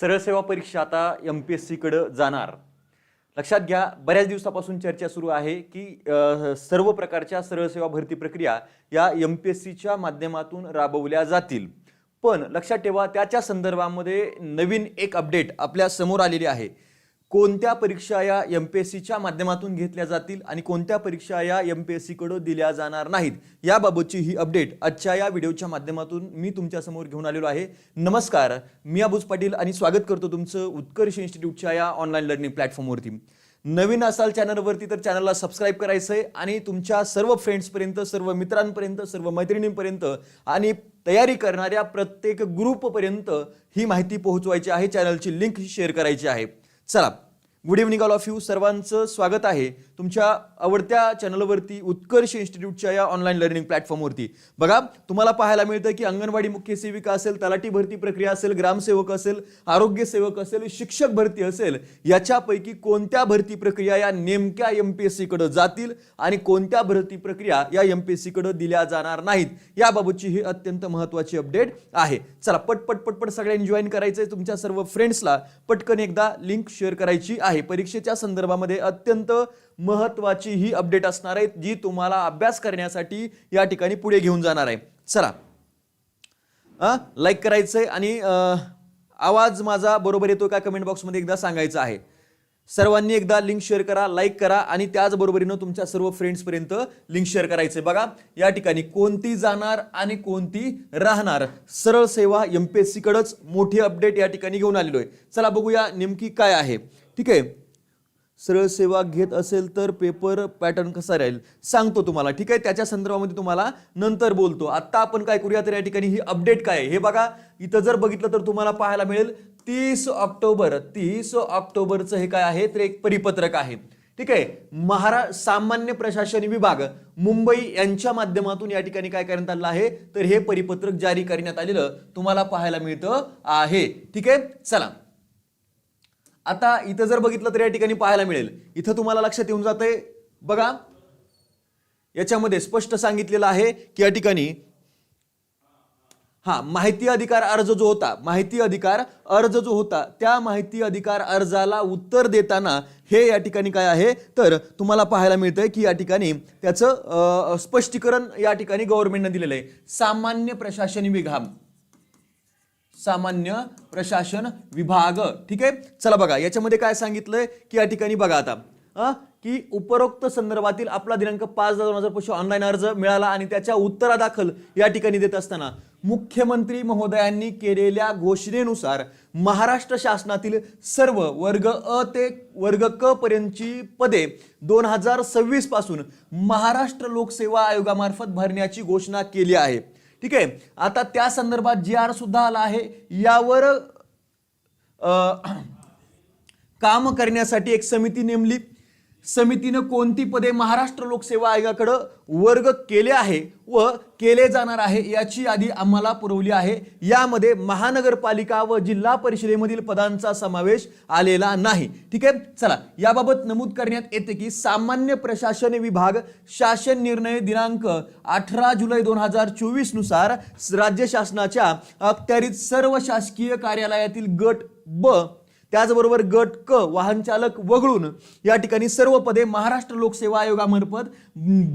सरळ सेवा परीक्षा आता एम पी एस सीकडं जाणार. लक्षात घ्या बऱ्याच दिवसापासून चर्चा सुरू आहे की सर्व प्रकारच्या सरळ सेवा भरती प्रक्रिया या एम पी एस सीच्या माध्यमातून राबवल्या जातील. पण लक्षात ठेवा त्याच्या संदर्भामध्ये नवीन एक अपडेट आपल्यासमोर आलेली आहे. कोणत्या परीक्षा या एम पी एस सीच्या माध्यमातून घेतल्या जातील आणि कोणत्या परीक्षा या एम पी एस सीकडं दिल्या जाणार नाहीत? याबाबतची ही अपडेट आजच्या या व्हिडिओच्या माध्यमातून मी तुमच्यासमोर घेऊन आलेलो आहे. नमस्कार मी अबुज पाटील आणि स्वागत करतो तुमचं उत्कर्ष इन्स्टिट्यूटच्या या ऑनलाईन लर्निंग प्लॅटफॉर्मवरती नवीन असाल चॅनलवरती तर चॅनलला सबस्क्राईब करायचं आहे आणि तुमच्या सर्व फ्रेंड्सपर्यंत सर्व मित्रांपर्यंत सर्व मैत्रिणींपर्यंत आणि तयारी करणाऱ्या प्रत्येक ग्रुपपर्यंत ही माहिती पोहोचवायची आहे. चॅनलची लिंक शेअर करायची आहे. चला good evening all of you सर्वांचं स्वागत आहे. तुमच्या आवडत्या चॅनलवरती उत्कर्ष इन्स्टिट्यूटच्या या ऑनलाईन लर्निंग प्लॅटफॉर्मवरती बघा तुम्हाला पाहायला मिळतं की अंगणवाडी मुख्य सेविका असेल तलाठी भरती प्रक्रिया असेल ग्रामसेवक असेल आरोग्य सेवक असेल शिक्षक भरती असेल याच्यापैकी कोणत्या भरती प्रक्रिया या नेमक्या एम पी एस सीकडं जातील आणि कोणत्या भरती प्रक्रिया या एम पी एस सीकडं दिल्या जाणार नाहीत? याबाबतची ही अत्यंत महत्त्वाची अपडेट आहे. चला पटपट पटपट सगळ्यांनी जॉईन करायचंय तुमच्या सर्व फ्रेंड्सला पटकन एकदा लिंक शेअर करायची आहे. परीक्षेच्या संदर्भामध्ये अत्यंत महत्त्वाची ही अपडेट असणार आहे जी तुम्हाला अभ्यास करण्यासाठी या ठिकाणी पुढे घेऊन जाणार आहे. चला. लाईक करायचं आहे आणि आवाज माझा बरोबर येतो का कमेंट बॉक्समध्ये एकदा सांगायचं आहे. सर्वांनी एकदा लिंक शेअर करा लाईक करा आणि त्याचबरोबरीनं तुमच्या सर्व फ्रेंड्सपर्यंत लिंक शेअर करायचंय. बघा या ठिकाणी कोणती जाणार आणि कोणती राहणार? सरळ सेवा एम पी एस सीकडंच मोठी अपडेट या ठिकाणी घेऊन आलेलो आहे. चला बघूया नेमकी काय आहे. ठीक आहे? सरळ सेवा घेत असेल तर पेपर पॅटर्न कसा राहील? सांगतो तुम्हाला ठीक आहे? त्याच्या संदर्भामध्ये तुम्हाला नंतर बोलतो. आत्ता आपण काय करूया तर या ठिकाणी ही अपडेट काय आहे? हे बघा इथं जर बघितलं तर तुम्हाला पाहायला मिळेल तीस ऑक्टोबर तीस ऑक्टोबरचं हे काय आहे? तर एक परिपत्रक आहे. ठीक आहे? महारा सामान्य प्रशासन विभाग मुंबई यांच्या माध्यमातून या ठिकाणी काय करण्यात आलं आहे? तर हे परिपत्रक जारी करण्यात आलेलं तुम्हाला पाहायला मिळतं आहे. ठीक आहे? चला. आता इथं जर बघितलं तर या ठिकाणी पाहायला मिळेल. इथं तुम्हाला लक्षात येऊन जाते बघा. याच्यामध्ये स्पष्ट सांगितलेलं आहे की या ठिकाणी हा माहिती अधिकार अर्ज जो होता माहिती अधिकार अर्ज जो होता त्या माहिती अधिकार अर्जाला उत्तर देताना हे या ठिकाणी काय आहे? तर तुम्हाला पाहायला मिळतंय की या ठिकाणी त्याचं स्पष्टीकरण या ठिकाणी गव्हर्नमेंटनं दिलेलं आहे. सामान्य प्रशासन विभाग. सामान्य प्रशासन विभाग. ठीक आहे? चला बघा याच्यामध्ये काय सांगितलंय की या ठिकाणी बघा आता. की उपरोक्त संदर्भातील आपला दिनांक पाच दोन हजार पाचशे ऑनलाईन अर्ज मिळाला आणि त्याच्या उत्तरादाखल या ठिकाणी देत असताना मुख्यमंत्री महोदयांनी केलेल्या घोषणेनुसार महाराष्ट्र शासनातील सर्व वर्ग अ ते वर्ग क पर्यंतची पदे दोन हजार सव्वीसपासून महाराष्ट्र लोकसेवा आयोगामार्फत भरण्याची घोषणा केली आहे. ठीक आहे? आता त्या संदर्भात जी आर सुद्धा आला आहे. यावर काम करण्यासाठी एक समिती नेमली. समितीनं कोणती पदे महाराष्ट्र लोकसेवा आयोगाकडं वर्ग केले आहे व केले जाणार आहे याची यादी आम्हाला पुरवली आहे. यामध्ये महानगरपालिका व जिल्हा परिषदेमधील पदांचा समावेश आलेला नाही. ठीक आहे? चला याबाबत नमूद करण्यात येते की सामान्य प्रशासन विभाग शासन निर्णय दिनांक अठरा जुलै दोन हजार चोवीसनुसार राज्य शासनाच्या अखत्यारीत सर्व शासकीय कार्यालयातील गट ब त्याचबरोबर गट क वाहनचालक वगळून या ठिकाणी सर्व पदे महाराष्ट्र लोकसेवा आयोगामार्फत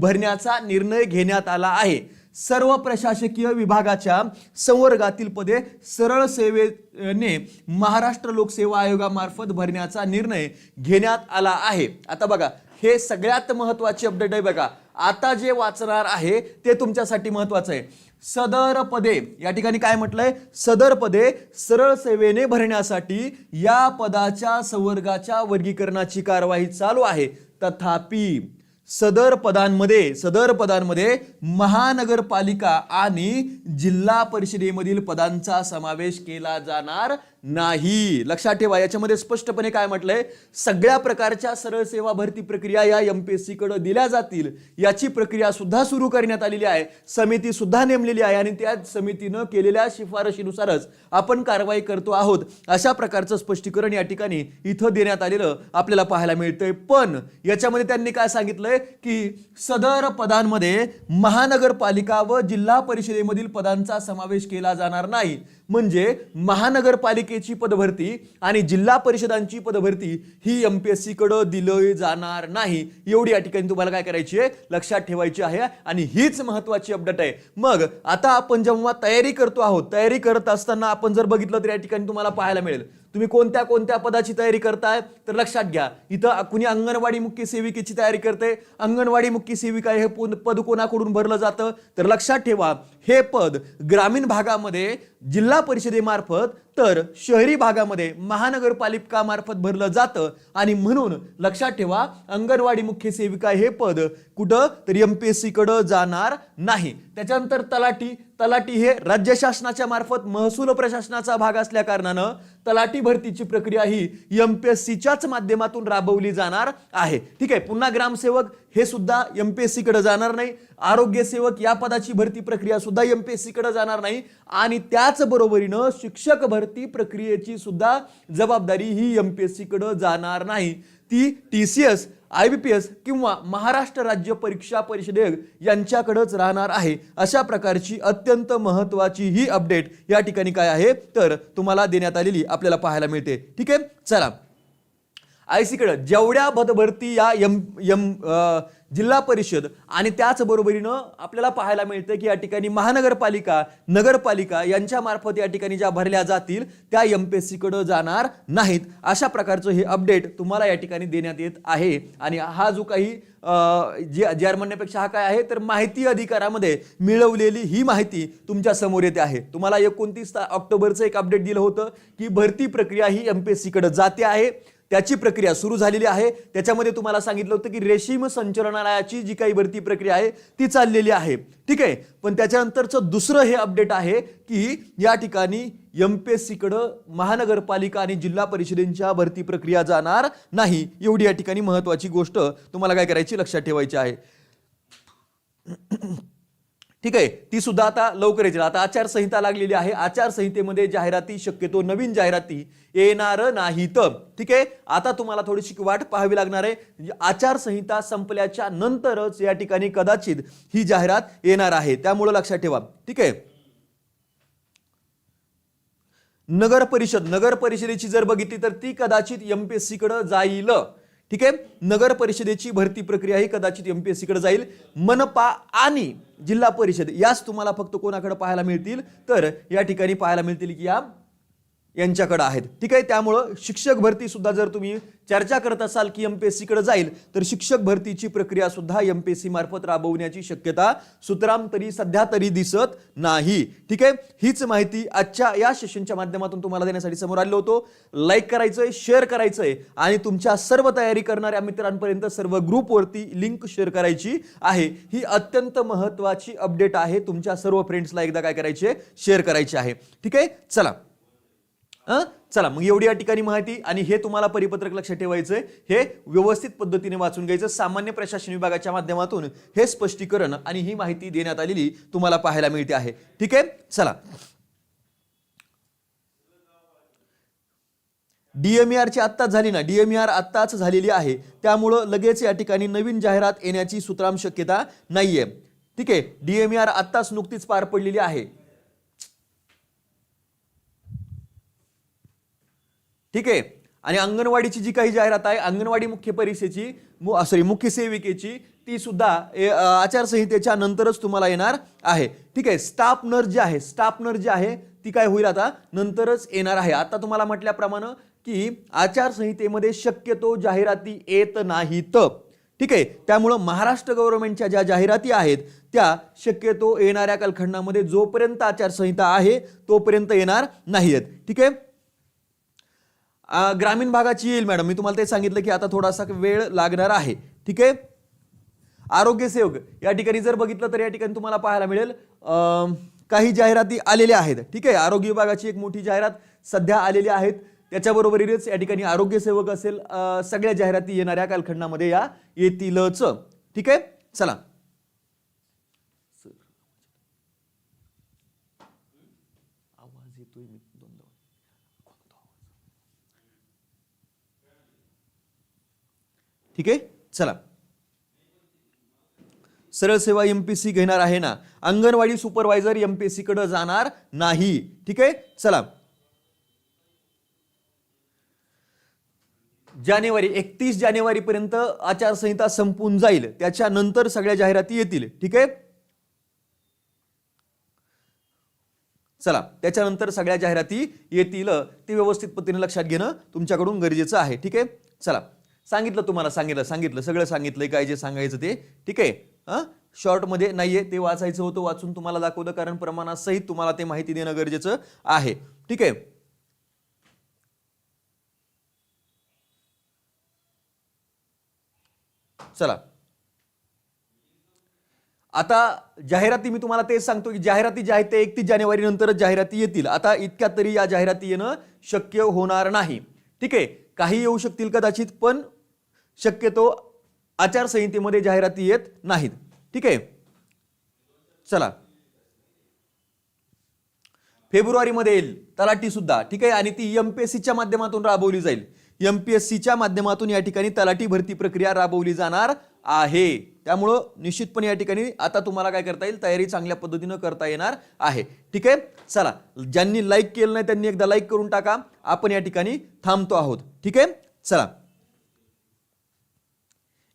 भरण्याचा निर्णय घेण्यात आला आहे. सर्व प्रशासकीय विभागाच्या संवर्गातील पदे सरळ सेवेने महाराष्ट्र लोकसेवा आयोगामार्फत भरण्याचा निर्णय घेण्यात आला आहे. आता बघा हे सगळ्यात महत्त्वाची अपडेट आहे बघा. आता जे वाचणार आहे ते तुमच्यासाठी महत्त्वाचं आहे. सदर पदे या ठिकाणी काय म्हटलंय? सदर पदे सरळ सेवेने भरण्यासाठी या पदाच्या संवर्गाच्या वर्गीकरणाची कारवाई चालू आहे. तथापि सदर पदांमध्ये सदर पदांमध्ये महानगरपालिका आणि जिल्हा परिषदेमधील पदांचा समावेश केला जाणार नाही. लक्षात ठेवा याच्यामध्ये स्पष्टपणे काय म्हटलंय? सगळ्या प्रकारच्या सरळ सेवा भरती प्रक्रिया या एम पी एसकडे दिल्या जातील. याची प्रक्रिया सुद्धा सुरू करण्यात आलेली आहे. समिती सुद्धा नेमलेली आहे आणि त्या समितीनं केलेल्या शिफारशीनुसारच आपण कारवाई करतो आहोत. अशा प्रकारचं स्पष्टीकरण या ठिकाणी इथं देण्यात आलेलं आपल्याला पाहायला मिळतंय. पण याच्यामध्ये त्यांनी काय सांगितलंय? की सदर पदांमध्ये महानगरपालिका व जिल्हा परिषदेमधील पदांचा समावेश केला जाणार नाही. म्हणजे महानगरपालिका पालिकेची पदभरती आणि जिल्हा परिषदांची पदभरती ही एमपीएससी सीकडं दिली जाणार नाही. एवढी या ठिकाणी तुम्हाला काय करायची आहे? लक्षात ठेवायची आहे आणि हीच महत्वाची अपडेट आहे. मग आता आपण जेव्हा तयारी करतो आहोत तयारी करत असताना आपण जर बघितलं तर या ठिकाणी तुम्हाला पाहायला मिळेल. तुम्ही कोणत्या कोणत्या पदाची तयारी करताय? तर लक्षात घ्या इथं कुणी अंगणवाडी मुख्य सेविकेची तयारी करते. अंगणवाडी मुख्य सेविका हे पद कोणाकडून भरलं जातं? तर लक्षात ठेवा हे पद ग्रामीण भागामध्ये जिल्हा परिषदेमार्फत तर शहरी भागामध्ये महानगरपालिकामार्फत भरलं जातं. आणि म्हणून लक्षात ठेवा अंगणवाडी मुख्य सेविका हे पद कुठं तर एमपीएससी सीकडं जाणार नाही. त्याच्यानंतर तलाठी तलाठी हे राज्य शासनाच्या मार्फत महसूल प्रशासनाचा भाग असल्या कारणानं तलाठी भरतीची प्रक्रिया ही एमपीएससीच्याच माध्यमातून राबवली जाणार आहे. ठीक आहे पुन्हा ग्रामसेवक हे सुद्धा एमपीएससी सीकडे जाणार नाही. आरोग्यसेवक या पदाची भरती प्रक्रिया सुद्धा एमपीएससी कडे जाणार नाही. आणि त्याच बरोबरीनं शिक्षक भरती प्रक्रियेची सुद्धा जबाबदारी ही एमपीएससी सीकडे जाणार नाही. ती T C S I B P S किंवा महाराष्ट्र राज्य परीक्षा परिषदेक यांच्याकडंच राहणार आहे. अशा प्रकारची अत्यंत महत्त्वाची ही अपडेट या ठिकाणी काय आहे? तर तुम्हाला देण्यात आलेली आपल्याला पाहायला मिळते. ठीक आहे? चला. आय सीकडं जेवढ्या पदभरती या यम यम जिल्हा परिषद आणि त्याचबरोबरीनं आपल्याला पाहायला मिळतं की या ठिकाणी महानगरपालिका नगरपालिका यांच्या मार्फत या ठिकाणी ज्या भरल्या जातील त्या एम पी एस सीकडं जाणार नाहीत. अशा प्रकारचं हे अपडेट तुम्हाला या ठिकाणी देण्यात येत आहे. आणि हा जो काही जे जे आर म्हणण्यापेक्षा हा काय आहे तर माहिती अधिकारामध्ये मिळवलेली ही माहिती तुमच्यासमोर येते आहे. तुम्हाला एकोणतीस ऑक्टोबरचं एक अपडेट दिलं होतं की भरती प्रक्रिया ही एम पी एस सीकडं जाते आहे. त्याची प्रक्रिया सुरू झालेली आहे. त्याच्यामध्ये तुम्हाला सांगितलं होतं की रेशीम संचलनालयाची जी काही भरती प्रक्रिया आहे ती चाललेली आहे. ठीक आहे? पण त्याच्यानंतरचं दुसरं हे अपडेट आहे की या ठिकाणी एम पी एस सीकडं महानगरपालिका आणि जिल्हा परिषदेच्या भरती प्रक्रिया जाणार नाही. एवढी या ठिकाणी महत्त्वाची गोष्ट तुम्हाला काय करायची लक्षात ठेवायची आहे. ठीक आहे ती सुद्धा आता लवकर येतील. आता आचारसंहिता लागलेली आहे. आचारसंहितेमध्ये जाहिराती शक्यतो नवीन जाहिराती येणार नाहीत. ठीक आहे आता तुम्हाला थोडीशी वाट पाहावी लागणार आहे. म्हणजे आचारसंहिता संपल्याच्या नंतरच या ठिकाणी कदाचित ही जाहिरात येणार आहे. त्यामुळे लक्षात ठेवा. ठीक आहे. नगर परिषद नगर परिषदेची जर बघितली तर ती कदाचित एमपीएससीकडे जाईल. ठीक आहे? नगर परिषदेची भरती प्रक्रिया ही कदाचित एमपीएससी कडे जाईल. मनपा आणि जिल्हा परिषद याच तुम्हाला फक्त कोणाकडे पाहायला मिळतील? तर या ठिकाणी पाहायला मिळतील की या यांच्याकडं आहेत. ठीक आहे त्यामुळं शिक्षक भरतीसुद्धा जर तुम्ही चर्चा करत असाल की एमपीएससी कडे जाईल तर शिक्षक भरतीची प्रक्रियासुद्धा एम पी एमपीएससी मार्फत राबवण्याची शक्यता सुतराम तरी सध्या तरी दिसत नाही. ठीक आहे हीच माहिती आजच्या या सेशनच्या माध्यमातून तुम्हाला देण्यासाठी समोर आलेलो होतो. लाईक आहे शेअर करायचंय आणि तुमच्या सर्व तयारी करणाऱ्या मित्रांपर्यंत सर्व ग्रुपवरती लिंक शेअर करायची आहे. ही अत्यंत महत्त्वाची अपडेट आहे. तुमच्या सर्व फ्रेंड्सला एकदा काय करायची आहे शेअर करायची आहे. ठीक आहे चला. हं? चला मग एवढी या ठिकाणी माहिती आणि हे तुम्हाला परिपत्रक लक्षात ठेवायचं हे व्यवस्थित पद्धतीने वाचून घ्यायचं. सामान्य प्रशासन विभागाच्या माध्यमातून हे स्पष्टीकरण आणि ही माहिती देण्यात आलेली तुम्हाला पाहायला मिळते आहे. ठीक आहे? चला. डीएमईआरची आत्ताच झाली ना? डीएमईआर आत्ताच झालेली आहे. त्यामुळं लगेच या ठिकाणी नवीन जाहिरात येण्याची सुतराम शक्यता नाहीये. ठीक आहे? डीएमईआर आत्ताच नुकतीच पार पडलेली आहे. ठीक आहे? आणि अंगणवाडीची जी काही जाहिरात आहे अंगणवाडी मुख्य परीक्षेची सॉरी मुख्य सेविकेची ती सुद्धा ए, आचारसंहितेच्या नंतरच तुम्हाला येणार आहे. ठीक आहे? स्टाफ नर्स जे आहे स्टाफ नर्स जे आहे ती काय होईल आता? नंतरच येणार आहे. आता तुम्हाला म्हटल्याप्रमाणे की आचारसंहितेमध्ये शक्यतो जाहिराती येत नाहीत. ठीक आहे? त्यामुळं महाराष्ट्र गव्हर्नमेंटच्या ज्या जाहिराती आहेत त्या शक्यतो येणाऱ्या कालखंडामध्ये जोपर्यंत आचारसंहिता आहे तोपर्यंत येणार नाहीत ठीक आहे? ग्रामीण भागाची येईल मॅडम. मी तुम्हाला ते सांगितलं की आता थोडासा वेळ लागणार आहे. ठीक आहे? आरोग्य सेवक या ठिकाणी जर बघितलं तर या ठिकाणी तुम्हाला पाहायला मिळेल काही जाहिराती आलेल्या आहेत. ठीक आहे? आरोग्य विभागाची एक मोठी जाहिरात सध्या आलेली आहेत. त्याच्याबरोबरीच या ठिकाणी आरोग्य सेवक असेल सगळ्या जाहिराती येणाऱ्या कालखंडामध्ये या येतीलच. ठीक आहे? चला आवाज येतोय मी दोनदा ठीक आहे? चला. सरळ सेवा एमपीएससी घेणार आहे ना? अंगणवाडी सुपरवायझर एमपीएससी कडे जाणार नाही. ठीक आहे? चला. जानेवारी एकतीस जानेवारीपर्यंत आचारसंहिता संपून जाईल. त्याच्यानंतर सगळ्या जाहिराती येतील. ठीक आहे? चला. त्याच्यानंतर सगळ्या जाहिराती येतील. ते व्यवस्थित पद्धतीने लक्षात घेणं तुमच्याकडून गरजेचं आहे. ठीक आहे? चला. सांगितलं तुम्हाला सांगितलं सांगितलं. सगळं सांगितलंय काय जे सांगायचं ते. ठीक आहे? हां? शॉर्टमध्ये नाहीये ते वाचायचं होतं वाचून तुम्हाला दाखवलं कारण प्रमाणासहित तुम्हाला ते माहिती देणं गरजेचं आहे. ठीक आहे? चला. आता जाहिराती मी तुम्हाला तेच सांगतो की जाहिराती ज्या आहेत ते एकतीस जानेवारी नंतरच जाहिराती येतील. आता इतक्यात तरी या जाहिराती येणं शक्य होणार नाही. ठीक आहे? काही येऊ शकतील कदाचित पण शक्यतो आचारसंहितेमध्ये जाहिराती येत नाहीत. ठीक आहे? चला. फेब्रुवारीमध्ये येईल. तलाठी सुद्धा ठीक आहे? आणि ती एमपीएससीच्या माध्यमातून राबवली जाईल. एमपीएससीच्या माध्यमातून या ठिकाणी तलाठी भरती प्रक्रिया राबवली जाणार आहे. त्यामुळं निश्चितपणे या ठिकाणी आता तुम्हाला काय करता येईल? तयारी चांगल्या पद्धतीनं करता येणार आहे. ठीक आहे? चला. ज्यांनी लाईक केलं नाही त्यांनी एकदा लाईक करून टाका. आपण या ठिकाणी थांबतो आहोत. ठीक आहे? चला.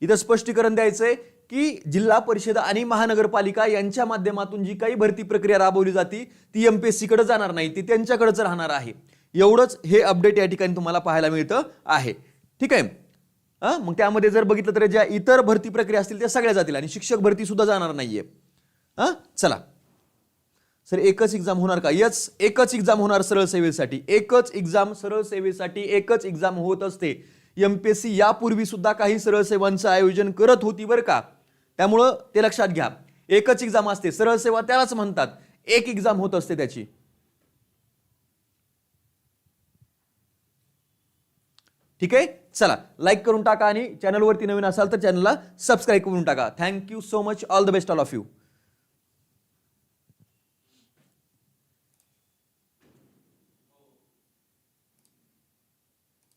इथं स्पष्टीकरण द्यायचंय की जिल्हा परिषद आणि महानगरपालिका यांच्या माध्यमातून जी काही भरती प्रक्रिया राबवली जाते ती एमपीएससी सीकडे जाणार नाही ती त्यांच्याकडेच राहणार आहे. एवढंच हे अपडेट या ठिकाणी तुम्हाला पाहायला मिळतं आहे. ठीक आहे? मग त्यामध्ये जर बघितलं तर ज्या इतर भरती प्रक्रिया असतील त्या सगळ्या जातील आणि शिक्षक भरती सुद्धा जाणार नाहीये. हा चला. सर एकच एक्झाम होणार का? यस एकच एक्झाम होणार सरळ सेवेसाठी. एकच एक्झाम सरळ सेवेसाठी एकच एक्झाम होत असते. एमपीएससी यापूर्वी सुद्धा काही सरळ सेवांचं आयोजन करत होती बरं का? त्यामुळं ते लक्षात घ्या. एकच एक्झाम असते. सरळ सेवा त्यालाच म्हणतात. एक एक्झाम होत असते त्याची. ठीक आहे? चला लाईक करून टाका आणि चॅनलवरती नवीन असाल तर चॅनलला सबस्क्राईब करून टाका. Thank you so much all the best all of you